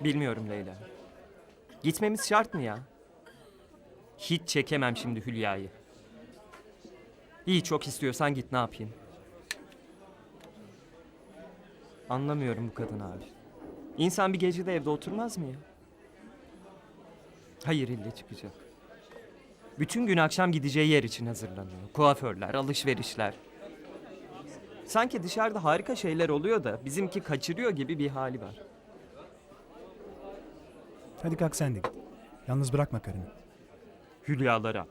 Bilmiyorum Leyla. Gitmemiz şart mı ya? Hiç çekemem şimdi Hülya'yı. İyi çok istiyorsan git ne yapayım. Anlamıyorum bu kadın abi. İnsan bir gecede evde oturmaz mı ya? Hayır ille çıkacak. Bütün gün akşam gideceği yer için hazırlanıyor. Kuaförler, alışverişler. Sanki dışarıda harika şeyler oluyor da bizimki kaçırıyor gibi bir hali var. Hadi kalk sen de git. Yalnız bırakma karını. Hülyalara.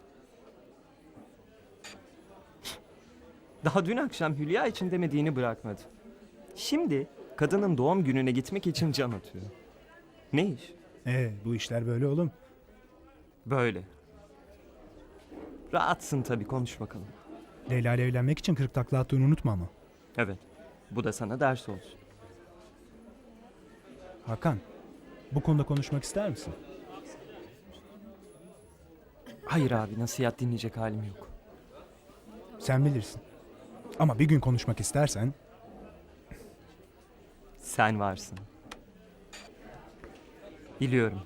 Daha dün akşam Hülya için demediğini bırakmadı. Şimdi kadının doğum gününe gitmek için can atıyor. Ne iş? Ee, bu işler böyle oğlum. Böyle. Rahatsın tabii konuş bakalım. Leyla ile evlenmek için kırk takla attığını unutma ama. Evet. Bu da sana ders olsun. Hakan, bu konuda konuşmak ister misin? Hayır abi nasihat dinleyecek halim yok. Sen bilirsin. Ama bir gün konuşmak istersen Sen varsın. Biliyorum.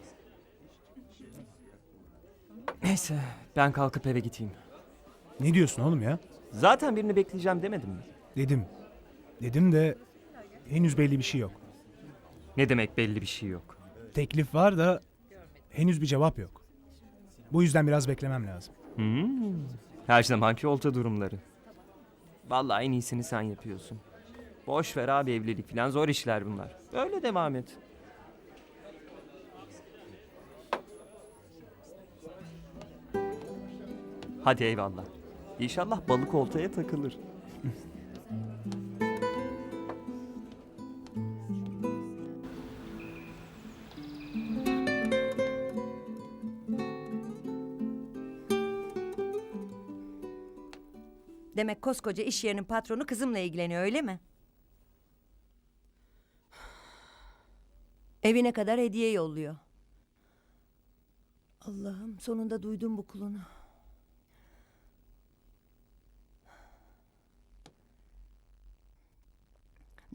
Neyse ben kalkıp eve gideyim. ne diyorsun oğlum ya? Zaten birini bekleyeceğim demedim mi? Dedim. Dedim de henüz belli bir şey yok. Ne demek belli bir şey yok. Teklif var da henüz bir cevap yok. Bu yüzden biraz beklemem lazım. Hmm, Her zamanki olta durumları. Vallahi en iyisini sen yapıyorsun. Boş ver abi evlilik falan zor işler bunlar. Böyle devam et. Hadi eyvallah. İnşallah balık oltaya takılır. Demek koskoca iş yerinin patronu kızımla ilgileniyor öyle mi? Evine kadar hediye yolluyor. Allah'ım sonunda duydum bu kulunu.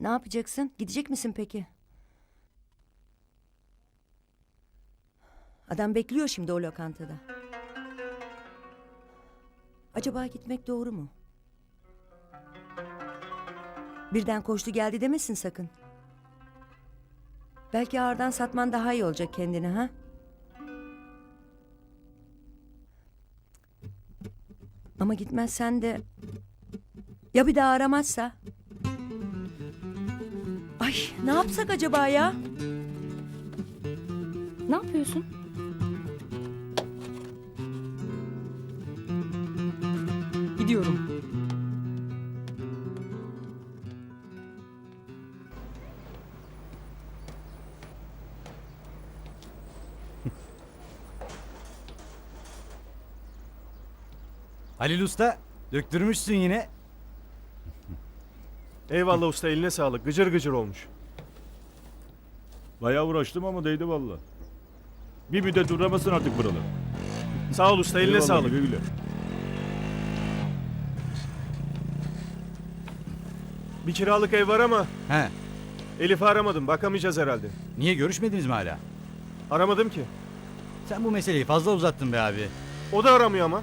Ne yapacaksın? Gidecek misin peki? Adam bekliyor şimdi o lokantada. Acaba gitmek doğru mu? Birden koştu geldi demesin sakın. Belki ağırdan satman daha iyi olacak kendine ha? Ama gitmezsen de... Ya bir daha aramazsa? Ay ne yapsak acaba ya? Ne yapıyorsun? Gidiyorum. Halil Usta döktürmüşsün yine. Eyvallah usta eline sağlık. Gıcır gıcır olmuş. Bayağı uğraştım ama değdi valla. Bir müddet uğramasın artık buralar. Sağ ol usta eline Eyvallah, sağlık. güle güle. Bir kiralık ev var ama He. Elif'i aramadım. Bakamayacağız herhalde. Niye görüşmediniz mi hala? Aramadım ki. Sen bu meseleyi fazla uzattın be abi. O da aramıyor ama.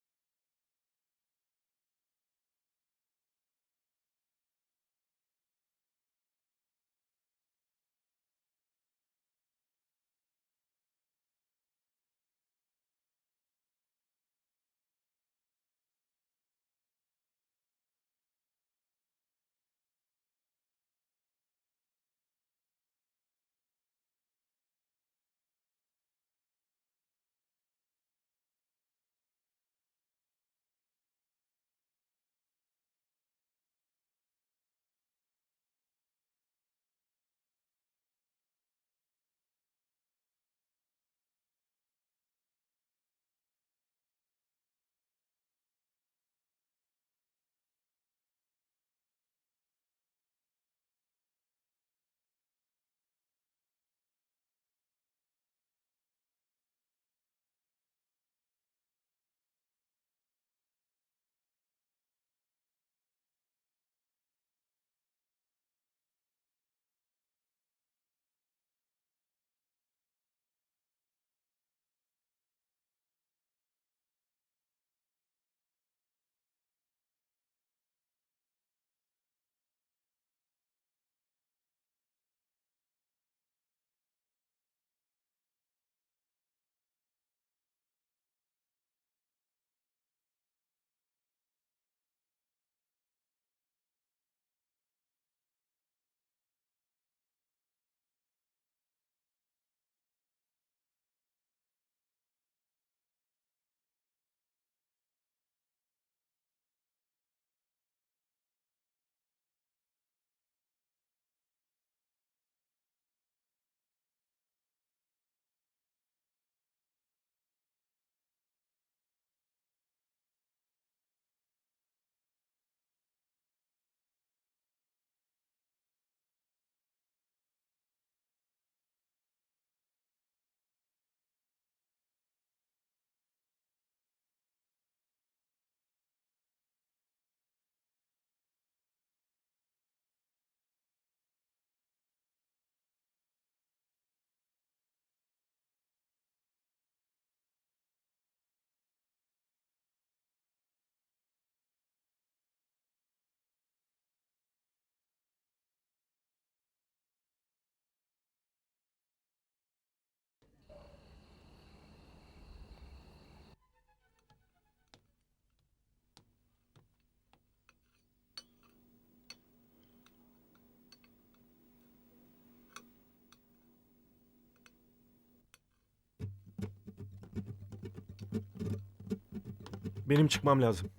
Benim çıkmam lazım.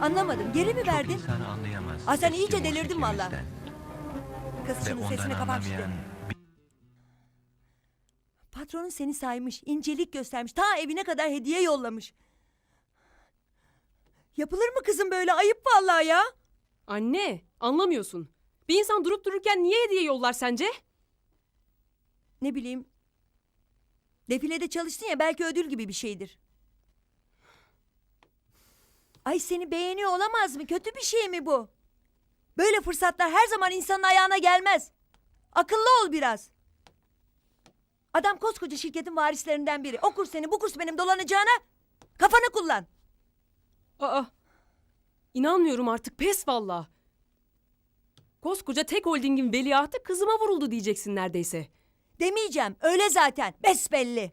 Anlamadım. Geri mi verdin? İnsan anlayamaz. Aa, sen iyice Eski delirdin valla. Kız Ve ondan sesini kapat şimdi. Patronun seni saymış, incelik göstermiş, ta evine kadar hediye yollamış. Yapılır mı kızım böyle? Ayıp vallahi ya. Anne, anlamıyorsun. Bir insan durup dururken niye hediye yollar sence? Ne bileyim. Defilede çalıştın ya belki ödül gibi bir şeydir. Ay seni beğeniyor olamaz mı? Kötü bir şey mi bu? Böyle fırsatlar her zaman insanın ayağına gelmez. Akıllı ol biraz. Adam koskoca şirketin varislerinden biri. O kurs seni bu kurs benim dolanacağına kafanı kullan. Aa, inanmıyorum artık pes valla. Koskoca tek holdingin veliahtı kızıma vuruldu diyeceksin neredeyse. Demeyeceğim. Öyle zaten. Besbelli.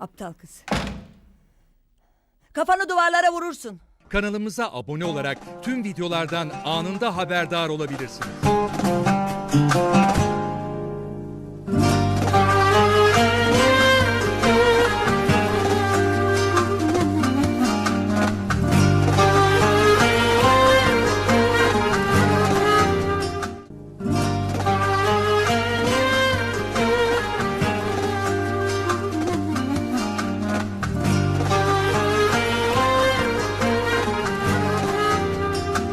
Aptal kız. Kafanı duvarlara vurursun. Kanalımıza abone olarak tüm videolardan anında haberdar olabilirsiniz.